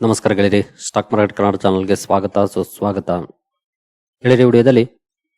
ನಮಸ್ಕಾರ ಗೆಳೆಯರಿ stock market Kannada ಚಾನಲ್ಗೆ ಸ್ವಾಗತ, ಸುಸ್ವಾಗತ. ಗೆಳೆಯರಿ, ವಿಡಿಯೋದಲ್ಲಿ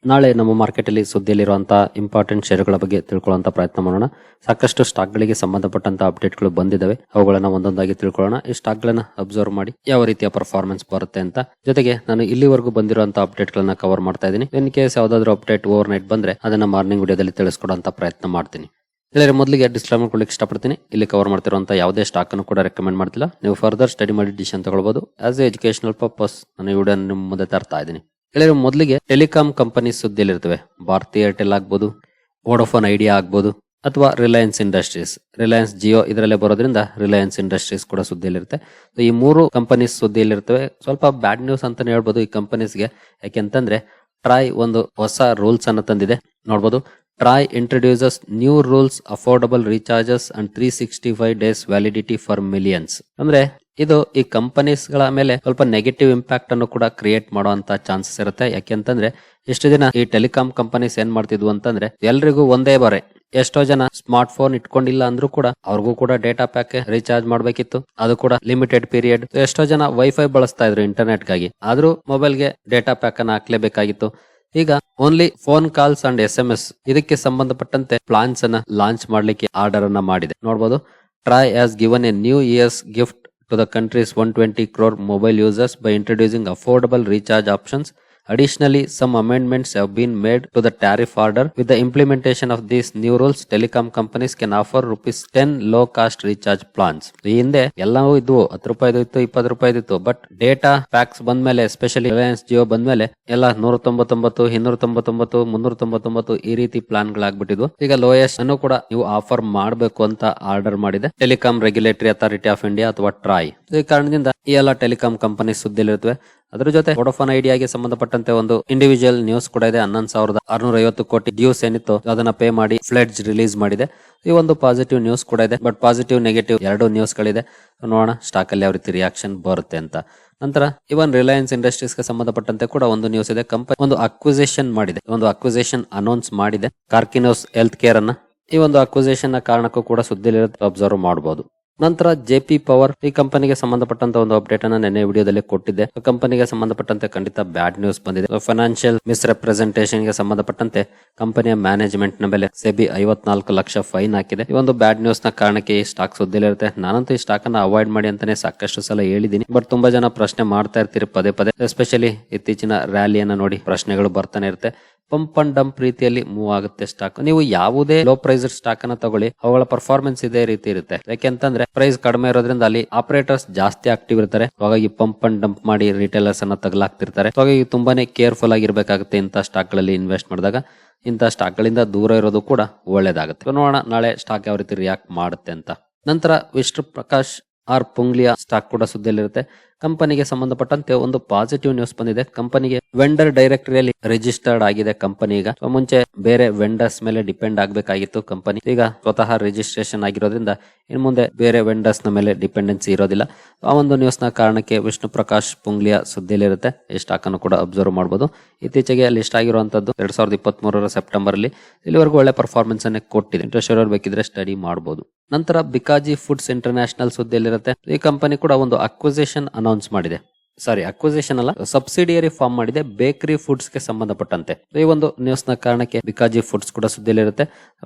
ನಾಳೆ ನಮ್ಮ ಮಾರ್ಕೆಟಲ್ಲಿ ಸುದ್ದಿಯಲ್ಲಿರುವಂತಹ ಇಂಪಾರ್ಟೆಂಟ್ ಷೇರುಗಳ ಬಗ್ಗೆ ತಿಳ್ಕೊಳ್ಳುವಂತ ಪ್ರಯತ್ನ ಮಾಡೋಣ. ಸಾಕಷ್ಟು ಸ್ಟಾಕ್ಗಳಿಗೆ ಸಂಬಂಧಪಟ್ಟಂತ ಅಪ್ಡೇಟ್ಗಳು ಬಂದಿದ್ದಾವೆ ಅವುಗಳನ್ನ ಒಂದೊಂದಾಗಿ ತಿಳ್ಕೊಳ್ಳೋಣ. ಈ ಸ್ಟಾಕ್ಗಳನ್ನ ಅಬ್ಸರ್ವ್ ಮಾಡಿ ಯಾವ ರೀತಿಯ ಪರ್ಫಾರ್ಮೆನ್ಸ್ ಬರುತ್ತೆ ಅಂತ. ಜೊತೆಗೆ ನಾನು ಇಲ್ಲಿವರೆಗೂ ಬಂದಿರುವಂತಹ ಅಪ್ಡೇಟ್ಗಳನ್ನ ಕವರ್ ಮಾಡ್ತಾ ಇದ್ದೀನಿ. ಇನ್ ಕೇಸ್ ಯಾವ್ದಾದ್ರು ಅಪ್ಡೇಟ್ ಓವರ್ ನೈಟ್ ಬಂದ್ರೆ ಅದನ್ನ ಮಾರ್ನಿಂಗ್ ವಿಡಿಯೋದಲ್ಲಿ ತಿಳಿಸ್ಕೊಡುವಂತ ಪ್ರಯತ್ನ ಮಾಡ್ತೀನಿ. ಹೇಳಿದ್ರೆ ಮೊದಲಿಗೆ ಡಿಸ್ಕ್ಲೈಮರ್ ಕೊಡ್ಲಿಕ್ಕೆ ಇಷ್ಟಪಡ್ತೀನಿ. ಇಲ್ಲಿ ಕವರ್ ಮಾಡ್ತಿರುವಂಥ ಯಾವುದೇ ಸ್ಟಾಕ್ ಅನ್ನು ಕೂಡ ರೆಕಮೆಂಡ್ ಮಾಡ್ತಿಲ್ಲ. ನೀವು ಫರ್ದರ್ ಸ್ಟಡಿ ಮಾಡಿ ಡಿಸಿಷನ್ ತಗೊಳ್ಬೋದು. ಆಸ್ ಎ ಎಜುಕೇಶನಲ್ ಪರ್ಪಸ್ ನಾನು ವಿಡಿಯೋ ನಿಮ್ಮ ಮುಂದೆ ತರ್ತಾ ಇದ್ದೀನಿ. ಹೇಳಿದ್ರೆ ಮೊದಲಿಗೆ ಟೆಲಿಕಾಂ ಕಂಪನಿ ಸುದ್ದಿಯಲ್ಲಿರ್ತವೆ. ಭಾರತಿ ಏರ್ಟೆಲ್ ಆಗ್ಬೋದು ವೋಡೋಫೋನ್ ಐಡಿಯಾ ಆಗ್ಬೋದು, ಅಥವಾ ರಿಲಯನ್ಸ್ ಇಂಡಸ್ಟ್ರೀಸ್ ರಿಲಯನ್ಸ್ ಜಿಯೋ ಇದರಲ್ಲೇ ಬರೋದ್ರಿಂದ ರಿಲಯನ್ಸ್ ಇಂಡಸ್ಟ್ರೀಸ್ ಕೂಡ ಸುದ್ದಿಯಲ್ಲಿರುತ್ತೆ. ಸೊ ಈ ಮೂರು ಕಂಪನೀಸ್ ಸುದ್ದಿಯಲ್ಲಿರ್ತವೆ. ಸ್ವಲ್ಪ ಬ್ಯಾಡ್ ನ್ಯೂಸ್ ಅಂತಾನೆ ಹೇಳ್ಬೋದು ಈ ಕಂಪನೀಸ್ಗೆ ಯಾಕೆಂತಂದ್ರೆ ಟ್ರಾಯ್ ಒಂದು ಹೊಸ ರೂಲ್ಸ್ ಅನ್ನು ತಂದಿದೆ. ನೋಡ್ಬೋದು. TRAI introduces new rules affordable recharges and three sixty five days validity for millions ಅಂದ್ರೆ ಇದು ಈ ಕಂಪನೀಸ್ಗಳ ಮೇಲೆ ಸ್ವಲ್ಪ ನೆಗೆಟಿವ್ ಇಂಪ್ಯಾಕ್ಟ್ ಅನ್ನು ಕೂಡ ಕ್ರಿಯೇಟ್ ಮಾಡುವಂತ ಚಾನ್ಸಸ್ ಇರುತ್ತೆ. ಯಾಕೆಂತಂದ್ರೆ ಎಷ್ಟು ದಿನ ಈ ಟೆಲಿಕಾಂ ಕಂಪನೀಸ್ ಏನ್ ಮಾಡ್ತಿದ್ವು ಅಂತಂದ್ರೆ ಎಲ್ರಿಗೂ ಒಂದೇ ಬಾರೆ ಎಷ್ಟೋ ಜನ ಸ್ಮಾರ್ಟ್ ಫೋನ್ ಇಟ್ಕೊಂಡಿಲ್ಲ ಅಂದ್ರೂ ಕೂಡ ಅವ್ರಿಗೂ ಕೂಡ ಡೇಟಾ ಪ್ಯಾಕ್ ರೀಚಾರ್ಜ್ ಮಾಡ್ಬೇಕಿತ್ತು. ಅದು ಕೂಡ ಲಿಮಿಟೆಡ್ ಪೀರಿಯಡ್ ಎಷ್ಟೋ ಜನ ವೈಫೈ ಬಳಸ್ತಾ ಇದ್ರು ಇಂಟರ್ನೆಟ್ಗಾಗಿ. ಆದ್ರೂ ಮೊಬೈಲ್ಗೆ ಡೇಟಾ ಪ್ಯಾಕ್ ಅನ್ನ ಹಾಕ್ಲೇಬೇಕಾಗಿತ್ತು. ಈಗ only phone calls and S M S ಇದಕ್ಕೆ ಸಂಬಂಧಪಟ್ಟಂತೆ ಪ್ಲಾನ್ಸ್ ಅನ್ನ ಲಾಂಚ್ ಮಾಡ್ಲಿಕ್ಕೆ ಆರ್ಡರ್ ಅನ್ನ ಮಾಡಿದೆ ನೋಡಬಹುದು TRAI has given a new year's gift to the country's 120 crore mobile users by introducing affordable recharge options. Additionally, some amendments have been made to the tariff order. With the implementation of these new rules, telecom companies can offer rupees 10 low cost recharge plans. ಈ ಹಿಂದೆ ಎಲ್ಲವೂ ಇದ್ವು ಹತ್ತು ರೂಪಾಯಿದು ಇತ್ತು ಇಪ್ಪತ್ತು ರೂಪಾಯಿದಿತ್ತು but data packs ಬಂದ್ಮೇಲೆ ಎಸ್ಪೆಷಲಿ ರಿಲಯನ್ಸ್ ಜಿಯೋ ಬಂದ್ಮೇಲೆ ಎಲ್ಲ ನೂರ ತೊಂಬತ್ತೊಂಬತ್ತು ಇನ್ನೂರ ತೊಂಬತ್ತೊಂಬತ್ತು ಮುನ್ನೂರ ತೊಂಬತ್ತೊಂಬತ್ತು ಈ ರೀತಿ ಪ್ಲಾನ್ ಗಳಾಗ್ಬಿಟ್ಟಿದ್ವು ಈಗ ಲೋಯೆಸ್ಟ್ ಅನ್ನು ಕೂಡ ನೀವು ಆಫರ್ ಮಾಡಬೇಕು ಅಂತ ಆರ್ಡರ್ ಮಾಡಿದೆ telecom regulatory authority of India ಅಥವಾ ಟ್ರಾಯ್ ಈ ಕಾರಣದಿಂದ ಈ ಎಲ್ಲ ಟೆಲಿಕಾಂ ಕಂಪನಿ ಸುದ್ದಿಲಿರುತ್ತವೆ ಅದ್ರ ಜೊತೆ ವೋಡೋಫೋನ್ ಐಡಿಯಾಗೆ ಸಂಬಂಧಪಟ್ಟಂತೆ ಒಂದು ಇಂಡಿವಿಜುವಲ್ ನ್ಯೂಸ್ ಕೂಡ ಇದೆ. ಹನ್ನೊಂದು ಸಾವಿರದ ಆರ್ನೂರ ಐವತ್ತು ಕೋಟಿ ಡ್ಯೂಸ್ ಏನಿತ್ತು ಅದನ್ನ ಪೇ ಮಾಡಿ ಫ್ಲೆಡ್ಜ್ ರಿಲೀಸ್ ಮಾಡಿದೆ. ಈ ಒಂದು ಪಾಸಿಟಿವ್ ನ್ಯೂಸ್ ಕೂಡ ಇದೆ. ಬಟ್ ಪಾಸಿಟಿವ್ ನೆಗೆಟಿವ್ ಎರಡು ನ್ಯೂಸ್ ಗಳಿದೆ. ನೋಡೋಣ ಸ್ಟಾಕ್ ಅಲ್ಲಿ ಯಾವ ರೀತಿ ರಿಯಾಕ್ಷನ್ ಬರುತ್ತೆ ಅಂತ. ನಂತರ ಇವನ್ ರಿಲಯನ್ಸ್ ಇಂಡಸ್ಟ್ರೀಸ್ಗೆ ಸಂಬಂಧಪಟ್ಟಂತೆ ಕೂಡ ಒಂದು ನ್ಯೂಸ್ ಇದೆ. ಕಂಪನಿ ಒಂದು ಅಕ್ವಿಸೇಷನ್ ಮಾಡಿದೆ. ಒಂದು ಅಕ್ವಿಸೇಷನ್ ಅನೌನ್ಸ್ ಮಾಡಿದೆ. ಕಾರ್ಕಿನೋಸ್ ಹೆಲ್ತ್ ಕೇರ್ ಅನ್ನ. ಈ ಒಂದು ಅಕ್ವಿಸೇಷನ್ನ ಕಾರಣಕ್ಕೂ ಕೂಡ ಸುದ್ದಿಲಿರುತ್ತೆ. ಅಬ್ಸರ್ವ್ ಮಾಡಬಹುದು ನಂತರ ಜೆ ಪಿ ಪವರ್ ಈ ಕಂಪನಿಗೆ ಸಂಬಂಧಪಟ್ಟಂತ ಒಂದು ಅಪ್ಡೇಟ್ ಅನ್ನ ನೆನ್ನೆ ವಿಡಿಯೋದಲ್ಲಿ ಕೊಟ್ಟಿದ್ದೆ ಕಂಪನಿಗೆ ಸಂಬಂಧಪಟ್ಟಂತೆ ಖಂಡಿತ ಬ್ಯಾಡ್ ನ್ಯೂಸ್ ಬಂದಿದೆ. ಫೈನಾನ್ಷಿಯಲ್ ಮಿಸ್ರೆಪ್ರೆಸೆಂಟೇಷನ್ಗೆ ಸಂಬಂಧಪಟ್ಟಂತೆ ಕಂಪನಿಯ ಮ್ಯಾನೇಜ್ಮೆಂಟ್ನ ಮೇಲೆ ಸೆಬಿ ಐವತ್ನಾಲ್ಕು ಲಕ್ಷ ಫೈನ್ ಹಾಕಿದೆ. ಈ ಒಂದು ಬ್ಯಾಡ್ ನ್ಯೂಸ್ನ ಕಾರಣಕ್ಕೆ ಈ ಸ್ಟಾಕ್ ಸುದ್ದಿಲಿರುತ್ತೆ ನಾನಂತೂ ಈ ಸ್ಟಾಕ್ ಅನ್ನ ಅವಾಯ್ಡ್ ಮಾಡಿ ಅಂತಾನೆ ಸಾಕಷ್ಟು ಸಲ ಹೇಳಿದೀನಿ ಬಟ್ ತುಂಬಾ ಜನ ಪ್ರಶ್ನೆ ಮಾಡ್ತಾ ಇರ್ತೀರಿ ಪದೇ ಪದೇ. ಎಸ್ಪೆಷಲಿ ಇತ್ತೀಚಿನ ರ್ಯಾಲಿಯನ್ನ ನೋಡಿ ಪ್ರಶ್ನೆಗಳು ಬರ್ತಾನೆ ಇರುತ್ತೆ. ಪಂಪ್ ಅಂಡ್ ಡಂಪ್ ರೀತಿಯಲ್ಲಿ ಮೂವ್ ಆಗುತ್ತೆ ಸ್ಟಾಕ್ ನೀವು ಯಾವುದೇ ಲೋ ಪ್ರೈಸ್ ಸ್ಟಾಕ್ ಅನ್ನ ತಗೊಳ್ಳಿ, ಅವುಗಳ ಪರ್ಫಾರ್ಮೆನ್ಸ್ ಇದೇ ರೀತಿ ಇರುತ್ತೆ. ಯಾಕೆಂತಂದ್ರೆ ಪ್ರೈಸ್ ಕಡಿಮೆ ಇರೋದ್ರಿಂದ ಅಲ್ಲಿ ಆಪರೇಟರ್ಸ್ ಜಾಸ್ತಿ ಆಕ್ಟಿವ್ ಇರ್ತಾರೆ. ಹಾಗಾಗಿ ಪಂಪ್ ಅಂಡ್ ಡಂಪ್ ಮಾಡಿ ರಿಟೇಲರ್ಸ್ ಅನ್ನ ತಗಲಾಕ್ತಿರ್ತಾರೆ. ಹಾಗಾಗಿ ತುಂಬಾನೇ ಕೇರ್ಫುಲ್ ಆಗಿರ್ಬೇಕಾಗುತ್ತೆ ಇಂತ ಸ್ಟಾಕ್ಗಳಲ್ಲಿ ಇನ್ವೆಸ್ಟ್ ಮಾಡಿದಾಗ. ಇಂತ ಸ್ಟಾಕ್ ಗಳಿಂದ ದೂರ ಇರೋದು ಕೂಡ ಒಳ್ಳೇದಾಗುತ್ತೆ. ನೋಡೋಣ, ನಾಳೆ ಸ್ಟಾಕ್ ಯಾವ ರೀತಿ ರಿಯಾಕ್ಟ್ ಮಾಡುತ್ತೆ ಅಂತ. ನಂತರ ವಿಷ್ಣು ಪ್ರಕಾಶ್ ಆರ್ ಪುಂಗ್ಲಿಯ ಸ್ಟಾಕ್ ಕೂಡ ಸುದ್ದಿಯಲ್ಲಿರುತ್ತೆ. ಕಂಪನಿಗೆ ಸಂಬಂಧಪಟ್ಟಂತೆ ಒಂದು ಪಾಸಿಟಿವ್ ನ್ಯೂಸ್ ಬಂದಿದೆ. ಕಂಪನಿಗೆ ವೆಂಡರ್ ಡೈರೆಕ್ಟರಿಯಲ್ಲಿ ರಿಜಿಸ್ಟರ್ಡ್ ಆಗಿದೆ ಕಂಪನಿ ಈಗ. ಮುಂಚೆ ಬೇರೆ ವೆಂಡರ್ಸ್ ಮೇಲೆ ಡಿಪೆಂಡ್ ಆಗಬೇಕಾಗಿತ್ತು ಕಂಪನಿ. ಈಗ ಸ್ವತಃ ರಿಜಿಸ್ಟ್ರೇಷನ್ ಆಗಿರೋದ್ರಿಂದ ಇನ್ನು ಮುಂದೆ ಬೇರೆ ವೆಂಡರ್ಸ್ನ ಮೇಲೆ ಡಿಪೆಂಡೆನ್ಸಿ ಇರೋದಿಲ್ಲ. ಆ ಒಂದು ನ್ಯೂಸ್ನ ಕಾರಣಕ್ಕೆ ವಿಷ್ಣು ಪ್ರಕಾಶ್ ಪುಂಗ್ಲಿಯ ಸುದ್ದಿಯಲ್ಲಿರುತ್ತೆ. ಈ ಸ್ಟಾಕ್ ಅನ್ನು ಕೂಡ ಅಬ್ಸರ್ವ್ ಮಾಡಬಹುದು ಇತ್ತೀಚೆಗೆ ಲಿಸ್ಟ್ ಆಗಿರುವಂತದ್ದು ಎರಡ್ ಸಾವಿರದ ಇಪ್ಪತ್ತ್ ಮೂರರ ಸೆಪ್ಟೆಂಬರ್ ಅಲ್ಲಿ. ಇಲ್ಲಿವರೆಗೂ ಒಳ್ಳೆ ಪರ್ಫಾರ್ಮೆನ್ಸ್ ಅನ್ನೇ ಕೊಟ್ಟಿದೆ. ಇಂಟ್ರೆಸ್ಟ್ ಇರೋರು ಬೇಕಿದ್ರೆ ಸ್ಟಡಿ ಮಾಡಬಹುದು ನಂತರ ಬಿಕಾಜಿ ಫುಡ್ಸ್ ಇಂಟರ್ನ್ಯಾಷನಲ್ ಸುದ್ದಿಯಲ್ಲಿರುತ್ತೆ. ಈ ಕಂಪನಿ ಕೂಡ ಒಂದು ಅಕ್ವಿಸೇಷನ್ ಅನೌನ್ಸ್ ಮಾಡಿದೆ. ಸಾರಿ ಅಕ್ವಿಸೇಷನ್ ಅಲ್ಲ ಸಬ್ಸಿಡಿಯರಿ ಫಾರ್ಮ್ ಮಾಡಿದೆ ಬೇಕರಿ ಫುಡ್ಸ್ಗೆ ಸಂಬಂಧಪಟ್ಟಂತೆ. ಈ ಒಂದು ನ್ಯೂಸ್ನ ಕಾರಣಕ್ಕೆ ಬಿಕಾಜಿ ಫುಡ್ಸ್ ಕೂಡ ಸುದ್ದಿಯಲ್ಲಿರುತ್ತೆ.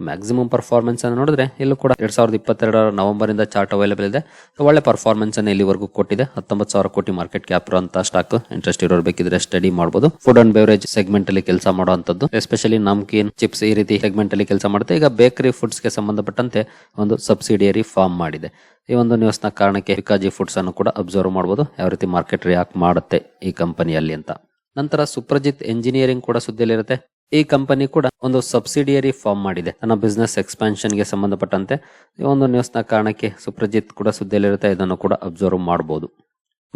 ಮ್ಯಾಕ್ಸಿಮಮ್ ಪರ್ಫಾರ್ಮೆನ್ಸ್ ಅನ್ನು ನೋಡಿದ್ರೆ, ಇಲ್ಲೂ ಕೂಡ ಎರಡ್ ಸಾವಿರದ ಇಪ್ಪತ್ತೆರಡರ ನವೆಂಬರ್ ಇಂದ ಚಾರ್ಟ್ ಅವೈಲೇಬಲ್ ಇದೆ ಒಳ್ಳೆ ಪರ್ಫಾರ್ಮೆನ್ಸ್ ಅನ್ನು ಇಲ್ಲಿವರೆಗೂ ಕೊಟ್ಟಿದೆ. ಹತ್ತೊಂಬತ್ತು ಸಾವಿರ ಕೋಟಿ ಮಾರ್ಕೆಟ್ ಕ್ಯಾಪ್ ಇರುವಂತಹ ಸ್ಟಾಕ್ ಇಂಟ್ರೆಸ್ಟ್ ಇರೋರು ಬೇಕಿದ್ರೆ ಸ್ಟಡಿ ಮಾಡಬಹುದು ಫುಡ್ ಅಂಡ್ ಬೇವರೇಜ್ ಸೆಗ್ಮೆಂಟ್ ಅಲ್ಲಿ ಕೆಲಸ ಮಾಡುವಂತದ್ದು ಎಸ್ಪೆಷಲಿ ನಮ್ಕೀನ್ ಚಿಪ್ಸ್ ಈ ರೀತಿ ಸೆಗ್ಮೆಂಟ್ ಅಲ್ಲಿ ಕೆಲಸ ಮಾಡುತ್ತೆ. ಈಗ ಬೇಕರಿ ಫುಡ್ಸ್ಗೆ ಸಂಬಂಧಪಟ್ಟಂತೆ ಒಂದು ಸಬ್ಸಿಡಿಯರಿ ಫಾರ್ಮ್ ಮಾಡಿದೆ. ಈ ಒಂದು ನ್ಯೂಸ್ನ ಕಾರಣಕ್ಕೆ ಬಿಕಾಜಿ ಫುಡ್ಸ್ ಅನ್ನು ಕೂಡ ಅಬ್ಸರ್ವ್ ಮಾಡಬಹುದು ಯಾವ ರೀತಿ ಮಾರ್ಕೆಟ್ ರಿಯಾಕ್ಟ್ ಮಾಡುತ್ತೆ ಈ ಕಂಪನಿಯಲ್ಲಿ ಅಂತ. ನಂತರ ಸುಪ್ರಜಿತ್ ಎಂಜಿನಿಯರಿಂಗ್ ಕೂಡ ಸುದ್ದಿಯಲ್ಲಿರುತ್ತೆ. ಈ ಕಂಪನಿ ಕೂಡ ಒಂದು ಸಬ್ಸಿಡಿಯರಿ ಫಾರ್ಮ್ ಮಾಡಿದೆ. ತನ್ನ ಬಿಸ್ನೆಸ್ ಎಕ್ಸ್ಪಾನ್ಷನ್ಗೆ ಸಂಬಂಧಪಟ್ಟಂತೆ. ಈ ಒಂದು ನ್ಯೂಸ್ನ ಕಾರಣಕ್ಕೆ ಸುಪ್ರಜಿತ್ ಕೂಡ ಸುದ್ದಿಯಲ್ಲಿರುತ್ತೆ. ಇದನ್ನು ಕೂಡ ಅಬ್ಸರ್ವ್ ಮಾಡಬಹುದು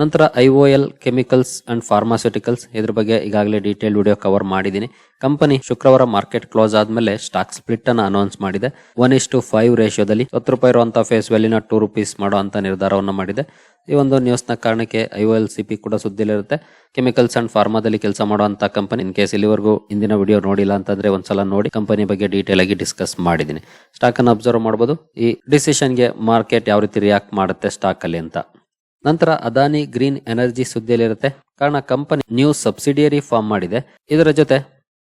ನಂತರ I O L chemicals and pharmaceuticals. ಇದ್ರ ಬಗ್ಗೆ ಈಗಾಗಲೇ ಡೀಟೇಲ್ ವಿಡಿಯೋ ಕವರ್ ಮಾಡಿದ್ದೀನಿ. ಕಂಪನಿ ಶುಕ್ರವಾರ ಮಾರ್ಕೆಟ್ ಕ್ಲೋಸ್ ಆದ್ಮೇಲೆ ಸ್ಟಾಕ್ ಸ್ಪ್ಲಿಟ್ ಅನ್ನು ಅನೌನ್ಸ್ ಮಾಡಿದೆ. ಒನ್ ಇಸ್ ಟು ಫೈವ್ ರೇಷಿಯೋದಲ್ಲಿ ಹತ್ತು ರೂಪಾಯಿ ಇರುವಂತಹ ಫೇಸ್ ವ್ಯಾಲಿನ ಟೂ ರುಪೀಸ್ ಮಾಡುವಂತ ನಿರ್ಧಾರವನ್ನು ಮಾಡಿದೆ. ಈ ಒಂದು ನ್ಯೂಸ್ನ ಕಾರಣಕ್ಕೆ ಎಲ್ ಸಿ ಪಿ ಕೂಡ ಸುದ್ದಿಲಿರುತ್ತೆ ಕೆಮಿಕಲ್ಸ್ ಅಂಡ್ ಫಾರ್ಮಾದಲ್ಲಿ ಕೆಲಸ ಮಾಡುವಂತ ಕಂಪನಿ, ಇನ್ ಕೇಸ್ ಇಲ್ಲಿವರೆಗೂ ಇಂದಿನ ವಿಡಿಯೋ ನೋಡಿಲ್ಲ ಅಂತಂದ್ರೆ ಒಂದ್ಸಲ ನೋಡಿ. ಕಂಪನಿ ಬಗ್ಗೆ ಡೀಟೇಲ್ ಆಗಿ ಡಿಸ್ಕಸ್ ಮಾಡಿದ್ದೀನಿ. ಸ್ಟಾಕ್ ಅನ್ನು ಅಬ್ಸರ್ವ್ ಮಾಡಬಹುದು ಈ ಡಿಸಿಷನ್ಗೆ ಮಾರ್ಕೆಟ್ ಯಾವ ರೀತಿ ರಿಯಾಕ್ಟ್ ಮಾಡುತ್ತೆ ಸ್ಟಾಕ್ ಅಲ್ಲಿ ಅಂತ. ನಂತರ ಅದಾನಿ ಗ್ರೀನ್ ಎನರ್ಜಿ ಸುದ್ದಿಯಲ್ಲಿರುತ್ತೆ. ಕಾರಣ ಕಂಪನಿ ನ್ಯೂ ಸಬ್ಸಿಡಿಯರಿ ಫಾರ್ಮ್ ಮಾಡಿದೆ. ಇದರ ಜೊತೆ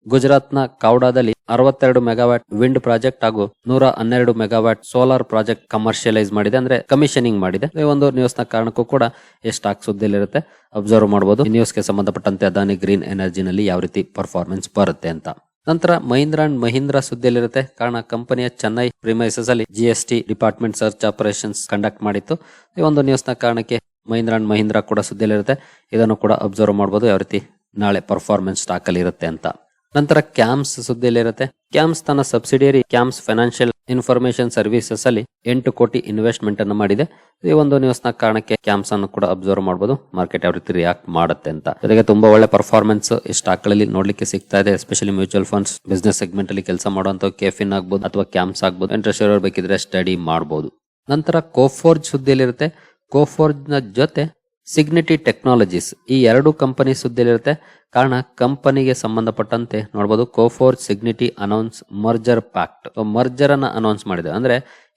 ಗುಜರಾತ್ನ ಕೌಡಾದಲ್ಲಿ ಅರವತ್ತೆರಡು ಮೆಗಾವ್ಯಾಟ್ ವಿಂಡ್ ಪ್ರಾಜೆಕ್ಟ್ ಹಾಗೂ ನೂರ ಹನ್ನೆರಡು ಮೆಗಾವ್ಯಾಟ್ ಸೋಲಾರ್ ಪ್ರಾಜೆಕ್ಟ್ ಕಮರ್ಷಿಯಲೈಸ್ ಮಾಡಿದೆ. ಅಂದ್ರೆ ಕಮಿಷನಿಂಗ್ ಮಾಡಿದೆ. ಈ ಒಂದು ನ್ಯೂಸ್ನ ಕಾರಣಕ್ಕೂ ಕೂಡ ಈ ಸ್ಟಾಕ್ ಸುದ್ದಿಯಲ್ಲಿರುತ್ತೆ. ಅಬ್ಸರ್ವ್ ಮಾಡಬಹುದು ನ್ಯೂಸ್ಗೆ ಸಂಬಂಧಪಟ್ಟಂತೆ ಅದಾನಿ ಗ್ರೀನ್ ಎನರ್ಜಿನಲ್ಲಿ ಯಾವ ರೀತಿ ಪರ್ಫಾರ್ಮೆನ್ಸ್ ಬರುತ್ತೆ ಅಂತ. ನಂತರ ಮಹೀಂದ್ರ ಅಂಡ್ ಮಹೀಂದ್ರ ಸುದ್ದಿಯಲ್ಲಿರುತ್ತೆ. ಕಾರಣ ಕಂಪನಿಯ ಚೆನ್ನೈ ಪ್ರಿಮೈಸಸ್ ಅಲ್ಲಿ GST department search operations conduct ಮಾಡಿತ್ತು. ಈ ಒಂದು ನ್ಯೂಸ್ನ ಕಾರಣಕ್ಕೆ ಮಹೀಂದ್ರ ಅಂಡ್ ಮಹೀಂದ್ರ ಕೂಡ ಸುದ್ದಿಯಲ್ಲಿರುತ್ತೆ. ಇದನ್ನು ಕೂಡ ಅಬ್ಸರ್ವ್ ಮಾಡಬಹುದು ಯಾವ ರೀತಿ ನಾಳೆ ಪರ್ಫಾರ್ಮೆನ್ಸ್ ಸ್ಟಾಕ್ ಅಲ್ಲಿ ಇರುತ್ತೆ ಅಂತ. ನಂತರ ಕ್ಯಾಮ್ಸ್ ಸುದ್ದಿಯಲ್ಲಿರುತ್ತೆ. ಕ್ಯಾಮ್ಸ್ ತನ್ನ subsidiary CAMS financial information services ಅಲ್ಲಿ ಎಂಟು ಕೋಟಿ ಇನ್ವೆಸ್ಟ್ಮೆಂಟ್ ಅನ್ನು ಮಾಡಿದೆ. ಈ ಒಂದು ನ್ಯೂಸ್ನ ಕಾರಣಕ್ಕೆ ಕ್ಯಾಮ್ಸ್ ಅನ್ನು ಕೂಡ ಅಬ್ಸರ್ವ್ ಮಾಡಬಹುದು ಮಾರ್ಕೆಟ್ ಯಾವ ರೀತಿ ರಿಯಾಕ್ಟ್ ಮಾಡುತ್ತೆ ಅಂತ. ಜೊತೆಗೆ ತುಂಬಾ ಒಳ್ಳೆ ಪರ್ಫಾರ್ಮೆನ್ಸ್ ಈ ಸ್ಟಾಕ್ಗಳಲ್ಲಿ ನೋಡ್ಲಿಕ್ಕೆ ಸಿಗ್ತಾ ಇದೆ. Especially mutual funds business segment ಅಲ್ಲಿ ಕೆಲಸ ಮಾಡುವಂತ ಕೆಫಿನ್ ಆಗ್ಬಹುದು ಅಥವಾ ಕ್ಯಾಮ್ಸ್ ಆಗ್ಬಹುದು ಇಂಟ್ರೆಸ್ಟ್ ಇರೋರು ಬೇಕಿದ್ರೆ ಸ್ಟಡಿ ಮಾಡಬಹುದು ನಂತರ ಕೋಫೋರ್ಜ್ ಸುದ್ದಿಯಲ್ಲಿರುತ್ತೆ. ಕೋಫೋರ್ಜ್ನ ಜೊತೆ ಸಿಗ್ನಿಟಿ ಟೆಕ್ನಾಲಜೀಸ್. ಈ ಎರಡು ಕಂಪನಿ ಸುದ್ದಿಯಲ್ಲಿರುತ್ತೆ ಕಾರಣ, ಕಂಪನಿಗೆ ಸಂಬಂಧಪಟ್ಟಂತೆ ನೋಡಬಹುದು Coforge Cigniti announce merger pact. Merger ಅನ್ನ ಅನೌನ್ಸ್ ಮಾಡಿದೆ. ಅಂದ್ರೆ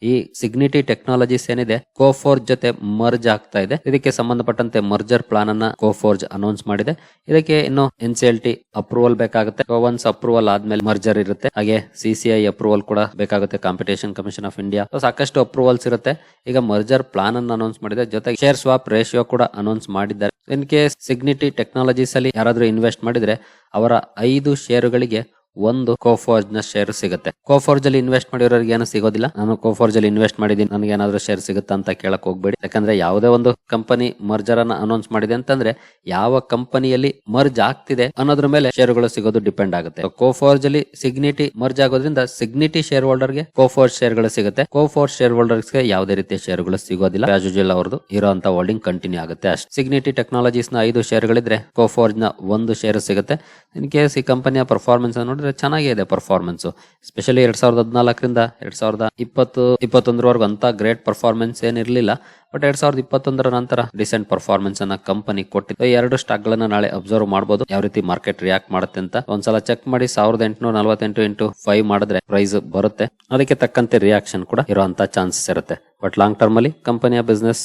ಈ ಸಿಗ್ನಿಟಿ ಟೆಕ್ನಾಲಜೀಸ್ ಏನಿದೆ ಕೋಫೋರ್ಜ್ ಜೊತೆ ಮರ್ಜ್ ಆಗ್ತಾ ಇದೆ. ಇದಕ್ಕೆ ಸಂಬಂಧಪಟ್ಟಂತೆ ಮರ್ಜರ್ ಪ್ಲಾನ್ ಅನ್ನ ಕೋಫೋರ್ಜ್ ಅನೌನ್ಸ್ ಮಾಡಿದೆ. ಇದಕ್ಕೆ ಇನ್ನು N C L T approval ಬೇಕಾಗುತ್ತೆ. ಒನ್ಸ್ ಅಪ್ರೂವಲ್ ಆದ್ಮೇಲೆ ಮರ್ಜರ್ ಇರುತ್ತೆ. ಹಾಗೆ ಸಿಸಿಐ ಅಪ್ರೂವಲ್ ಕೂಡ ಬೇಕಾಗುತ್ತೆ ಕಾಂಪಿಟೇಷನ್ ಕಮಿಷನ್ ಆಫ್ ಇಂಡಿಯಾ ಸಾಕಷ್ಟು ಅಪ್ರೂವಲ್ಸ್ ಇರುತ್ತೆ. ಈಗ ಮರ್ಜರ್ ಪ್ಲಾನ್ ಅನ್ನು ಅನೌನ್ಸ್ ಮಾಡಿದೆ. ಜೊತೆಗೆ ಶೇರ್ ಸ್ವಾಪ್ ರೇಷಿಯೋ ಕೂಡ ಅನೌನ್ಸ್ ಮಾಡಿದ್ದಾರೆ. ಇನ್ ಕೇಸ್ ಸಿಗ್ನಿಟಿ ಟೆಕ್ನಾಲಜೀಸ್ ಅಲ್ಲಿ ಯಾರಾದ್ರೂ ಇನ್ವೆಸ್ಟ್ ಮಾಡಿದ್ರೆ, ಅವರ ಐದು ಷೇರುಗಳಿಗೆ ಒಂದು ಕೋಫೋರ್ಜ್ನ ಶೇರ್ ಸಿಗುತ್ತೆ. ಕೋಫೋರ್ಜ್ ಅಲ್ಲಿ ಇನ್ವೆಸ್ಟ್ ಮಾಡಿರೋರಿಗೆ ಏನು ಸಿಗೋದಿಲ್ಲ. ನಾನು ಕೋಫೋರ್ಜ್ ಅಲ್ಲಿ ಇನ್ವೆಸ್ಟ್ ಮಾಡಿದೀನಿ ನನಗೆ ಏನಾದ್ರೂ ಶೇರ್ ಸಿಗುತ್ತಾ ಅಂತ ಕೇಳಕ್ ಹೋಗ್ಬೇಡಿ. ಯಾಕಂದ್ರೆ ಯಾವುದೇ ಒಂದು ಕಂಪನಿ ಮರ್ಜರ್ ಅನ್ನ ಅನೌನ್ಸ್ ಮಾಡಿದೆ ಅಂತಂದ್ರೆ ಯಾವ ಕಂಪನಿಯಲ್ಲಿ ಮರ್ಜ್ ಆಗ್ತಿದೆ ಅನ್ನೋದ್ರ ಮೇಲೆ ಶೇರುಗಳು ಸಿಗೋದು ಡಿಪೆಂಡ್ ಆಗುತ್ತೆ. ಕೋಫೋರ್ಜ್ ಅಲ್ಲಿ ಸಿಗ್ನಿಟಿ ಮರ್ಜ್ ಆಗೋದ್ರಿಂದ ಸಿಗ್ನಿಟಿ ಶೇರ್ ಹೋಲ್ಡರ್ಗೆ ಕೋಫೋರ್ಜ್ ಶೇರ್ಗಳು ಸಿಗುತ್ತೆ. ಕೋಫೋರ್ಜ್ ಶೇರ್ ಹೋಲ್ಡರ್ಸ್ಗೆ ಯಾವುದೇ ರೀತಿಯ ಶೇರುಗಳು ಸಿಗೋದಿಲ್ಲ. ರಾಜುಜಿಲ್ ಅವ್ರದ್ದು ಇರೋಂತ ಹೋಲ್ಡಿಂಗ್ ಕಂಟಿನ್ಯೂ ಆಗುತ್ತೆ ಅಷ್ಟು. ಸಿಗ್ನಿಟಿ ಟೆಕ್ನಾಲಜೀಸ್ನ ಐದು ಶೇರ್ಗಳಿದ್ರೆ ಕೋಫೋರ್ಜ್ನ ಒಂದು ಶೇರ್ ಸಿಗುತ್ತೆ. ಇನ್ ಕೇಸ್ ಈ ಕಂಪನಿಯ ಪರ್ಫಾರ್ಮೆನ್ಸ್ ನೋಡಿದ್ರೆ ಚೆನ್ನಾಗಿದೆ ಪರ್ಫಾರ್ಮೆನ್ಸ್ ಸ್ಪೆಷಲಿ ಎರಡ್ ಸಾವಿರದ ಹದಿನಾಲ್ಕರಿಂದ ಎರಡ್ ಸಾವಿರದ ಇಪ್ಪತ್ತು, ಇಪ್ಪತ್ತೊಂದರವರೆಗೂ ಅಂತ ಗ್ರೇಟ್ ಪರ್ಫಾರ್ಮೆನ್ಸ್ ಏನಿರಲಿಲ್ಲ ಬಟ್ ಎರಡ್ ಸಾವಿರದ ಇಪ್ಪತ್ತೊಂದರ ನಂತರ ಡಿಸೆಂಟ್ ಪರ್ಫಾರ್ಮೆನ್ಸ್ ಅನ್ನ ಕಂಪನಿ ಕೊಟ್ಟಿದ್ದು ಎರಡು ಸ್ಟಾಕ್ ಗಳನ್ನ ನಾಳೆ ಅಬ್ಸರ್ವ್ ಮಾಡಬಹುದು ಯಾವ ರೀತಿ ಮಾರ್ಕೆಟ್ ರಿಯಾಕ್ಟ್ ಮಾಡುತ್ತೆ ಅಂತ ಒಂದ್ಸಲ ಚೆಕ್ ಮಾಡಿ ಸಾವಿರದ ಎಂಟುನೂರ ನಲವತ್ತೆಂಟು ಇಂಟು ಫೈವ್ ಮಾಡಿದ್ರೆ ಪ್ರೈಸ್ ಬರುತ್ತೆ. ಅದಕ್ಕೆ ತಕ್ಕಂತೆ ರಿಯಾಕ್ಷನ್ ಕೂಡ ಇರುವಂತ ಚಾನ್ಸಸ್ ಇರುತ್ತೆ. ಬಟ್ ಲಾಂಗ್ ಟರ್ಮ್ ಅಲ್ಲಿ ಕಂಪನಿಯ ಬಿಸ್ನೆಸ್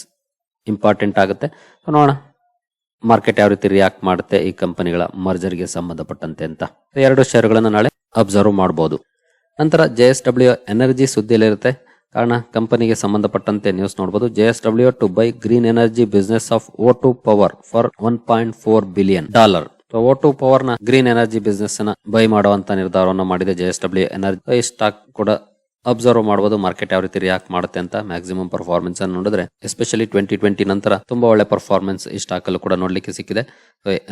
ಇಂಪಾರ್ಟೆಂಟ್ ಆಗುತ್ತೆ. ನೋಡೋಣ. ಮಾರ್ಕೆಟ್ ಯಾವ ರೀತಿ ರಿಯಾಕ್ಟ್ ಮಾಡುತ್ತೆ ಈ ಕಂಪನಿಗಳ ಮರ್ಜರ್ಗೆ ಸಂಬಂಧಪಟ್ಟಂತೆ ಅಂತ. ಎರಡು ಶೇರುಗಳನ್ನು ನಾಳೆ ಅಬ್ಸರ್ವ್ ಮಾಡಬಹುದು ನಂತರ ಜೆ ಎಸ್ ಡಬ್ಲ್ಯೂ ಎನರ್ಜಿ ಸುದ್ದಿಯಲ್ಲಿರುತ್ತೆ ಕಾರಣ, ಕಂಪನಿಗೆ ಸಂಬಂಧಪಟ್ಟಂತೆ ನ್ಯೂಸ್ ನೋಡಬಹುದು J S W to buy green energy business of O two power for one point four billion dollar O two ಪವರ್ನ green energy ಬಿಸ್ನೆಸ್ನ ಬೈ ಮಾಡುವಂತ ನಿರ್ಧಾರವನ್ನು ಮಾಡಿದೆ J S W energy stock ಕೂಡ ಅಬ್ಸರ್ವ್ ಮಾಡಬಹುದು ಮಾರ್ಕೆಟ್ ಯಾವ ರೀತಿ react ಮಾಡುತ್ತೆ ಅಂತ ಮ್ಯಾಕ್ಸಿಮಮ್ ಪರ್ಫಾರ್ಮೆನ್ಸ್ ಅನ್ನು ನೋಡಿದ್ರೆ ಎಸ್ಪೆಷಲಿ ಟ್ವೆಂಟಿ ಟ್ವೆಂಟಿ ನಂತರ ತುಂಬಾ ಒಳ್ಳೆ ಪರ್ಫಾರ್ಮೆನ್ಸ್ ಈ ಸ್ಟಾಕ್ ಅಲ್ಲೂ ಕೂಡ ನೋಡ್ಲಿಕ್ಕೆ ಸಿಕ್ಕಿದೆ.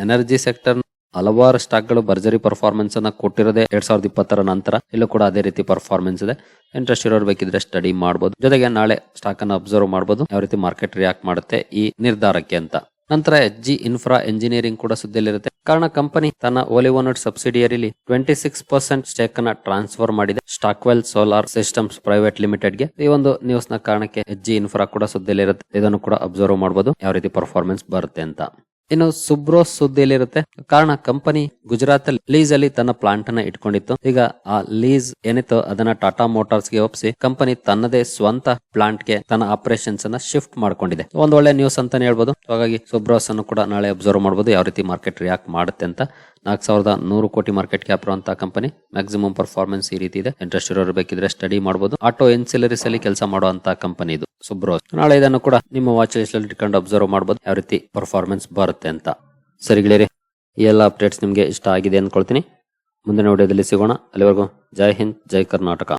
ಎನರ್ಜಿ ಸೆಕ್ಟರ್ ಹಲವಾರು ಸ್ಟಾಕ್ಗಳು ಭರ್ಜರಿ ಪರ್ಫಾರ್ಮೆನ್ಸ್ ಅನ್ನ ಕೊಟ್ಟಿರೋದೇ ಎರಡ್ ಸಾವಿರದ ಇಪ್ಪತ್ತರ ನಂತರ. ಇಲ್ಲೂ ಕೂಡ ಅದೇ ರೀತಿ ಪರ್ಫಾರ್ಮೆನ್ಸ್ ಇದೆ. ಇಂಟ್ರೆಸ್ಟ್ ಇರೋರು ಬೇಕಿದ್ರೆ ಸ್ಟಡಿ ಮಾಡಬಹುದು ಜೊತೆಗೆ ನಾಳೆ ಸ್ಟಾಕ್ ಅನ್ನು ಅಬ್ಸರ್ವ್ ಮಾಡಬಹುದು ಯಾವ ರೀತಿ ಮಾರ್ಕೆಟ್ ರಿಯಾಕ್ಟ್ ಮಾಡುತ್ತೆ ಈ ನಿರ್ಧಾರಕ್ಕೆ ಅಂತ. ನಂತರ ಎಚ್ ಜಿ ಇನ್ಫ್ರಾ ಎಂಜಿನಿಯರಿಂಗ್ ಕೂಡ ಸುದ್ದಿಯಲ್ಲಿರುತ್ತೆ. ಕಾರಣ ಕಂಪನಿ ತನ್ನ ಒಲಿವೋನಟ್ ಸಬ್ಸಿಡಿಯರಿಲಿ ಟ್ವೆಂಟಿ ಸಿಕ್ಸ್ ಪರ್ಸೆಂಟ್ ಸ್ಟೇಕ್ ಅನ್ನ ಟ್ರಾನ್ಸ್ಫರ್ ಮಾಡಿದೆ. ಸ್ಟಾಕ್ವೆಲ್ ಸೋಲಾರ್ ಸಿಸ್ಟಮ್ಸ್ ಪ್ರೈವೇಟ್ ಲಿಮಿಟೆಡ್ಗೆ ಈ ಒಂದು ನ್ಯೂಸ್ನ ಕಾರಣಕ್ಕೆ ಜಿ ಇನ್ಫ್ರಾ ಕೂಡ ಸುದ್ದಿಯಲ್ಲಿರುತ್ತೆ. ಇದನ್ನು ಕೂಡ ಅಬ್ಸರ್ವ್ ಮಾಡಬಹುದು ಯಾವ ರೀತಿ ಪರ್ಫಾರ್ಮೆನ್ಸ್ ಬರುತ್ತೆ ಅಂತ. ಇನ್ನು ಸುಬ್ರೋಸ್ ಸುದ್ದಿಯಲ್ಲಿರುತ್ತೆ. ಕಾರಣ ಕಂಪನಿ ಗುಜರಾತ್ ಲೀಸ್ ಅಲ್ಲಿ ತನ್ನ ಪ್ಲಾಂಟ್ ಅನ್ನ ಇಟ್ಕೊಂಡಿತ್ತು. ಈಗ ಆ ಲೀಸ್ ಏನಿತ್ತು ಅದನ್ನ ಟಾಟಾ ಮೋಟಾರ್ಸ್ಗೆ ಒಪ್ಪಿಸಿ ಕಂಪನಿ ತನ್ನದೇ ಸ್ವಂತ ಪ್ಲಾಂಟ್ಗೆ ತನ್ನ ಆಪರೇಷನ್ಸ್ ಅನ್ನ ಶಿಫ್ಟ್ ಮಾಡ್ಕೊಂಡಿದೆ. ಒಂದ್ ಒಳ್ಳೆ ನ್ಯೂಸ್ ಅಂತಾನೆ ಹೇಳ್ಬೋದು. ಹಾಗಾಗಿ ಸುಬ್ರೋಸ್ ಅನ್ನು ಕೂಡ ನಾಳೆ ಅಬ್ಸರ್ವ್ ಮಾಡಬಹುದು ಯಾವ ರೀತಿ ಮಾರ್ಕೆಟ್ ರಿಯಾಕ್ಟ್ ಮಾಡುತ್ತೆ ಅಂತ. ನಾಲ್ಕು ಸಾವಿರದ ನೂರು ಕೋಟಿ ಮಾರ್ಕೆಟ್ ಕ್ಯಾಪ್ ಇರುವಂತಹ ಕಂಪನಿ ಮ್ಯಾಕ್ಸಿಮಮ್ ಪರ್ಫಾರ್ಮೆನ್ಸ್ ಈ ರೀತಿ ಇದೆ. ಇಂಟ್ರೆಸ್ಟ್ ಇರೋರು ಬೇಕಿದ್ರೆ ಸ್ಟಡಿ ಮಾಡಬಹುದು ಆಟೋ ಎನ್ಸಿಲರೀಸ್ ಅಲ್ಲಿ ಕೆಲಸ ಮಾಡುವಂತಹ ಕಂಪನಿ ಇದು. ಸುಬ್ರೋಸ್ ನಾಳೆ ಇದನ್ನು ಕೂಡ ನಿಮ್ಮ ವಾಚ್ ಲಿಸ್ಟ್ ಅಲ್ಲಿ ಇಟ್ಕೊಂಡು ಅಬ್ಸರ್ವ್ ಮಾಡಬಹುದು ಯಾವ ರೀತಿ ಪರ್ಫಾರ್ಮೆನ್ಸ್ ಬರುತ್ತೆ ಅಂತ. ಸರಿ ಗೆಳೆಯರಿ, ಈ ಎಲ್ಲ ಅಪ್ಡೇಟ್ಸ್ ನಿಮಗೆ ಇಷ್ಟ ಆಗಿದೆ ಅಂದ್ಕೊಳ್ತೀನಿ. ಮುಂದಿನ ವಿಡಿಯೋದಲ್ಲಿ ಸಿಗೋಣ. ಅಲ್ಲಿವರೆಗೂ ಜೈ ಹಿಂದ್, ಜೈ ಕರ್ನಾಟಕ.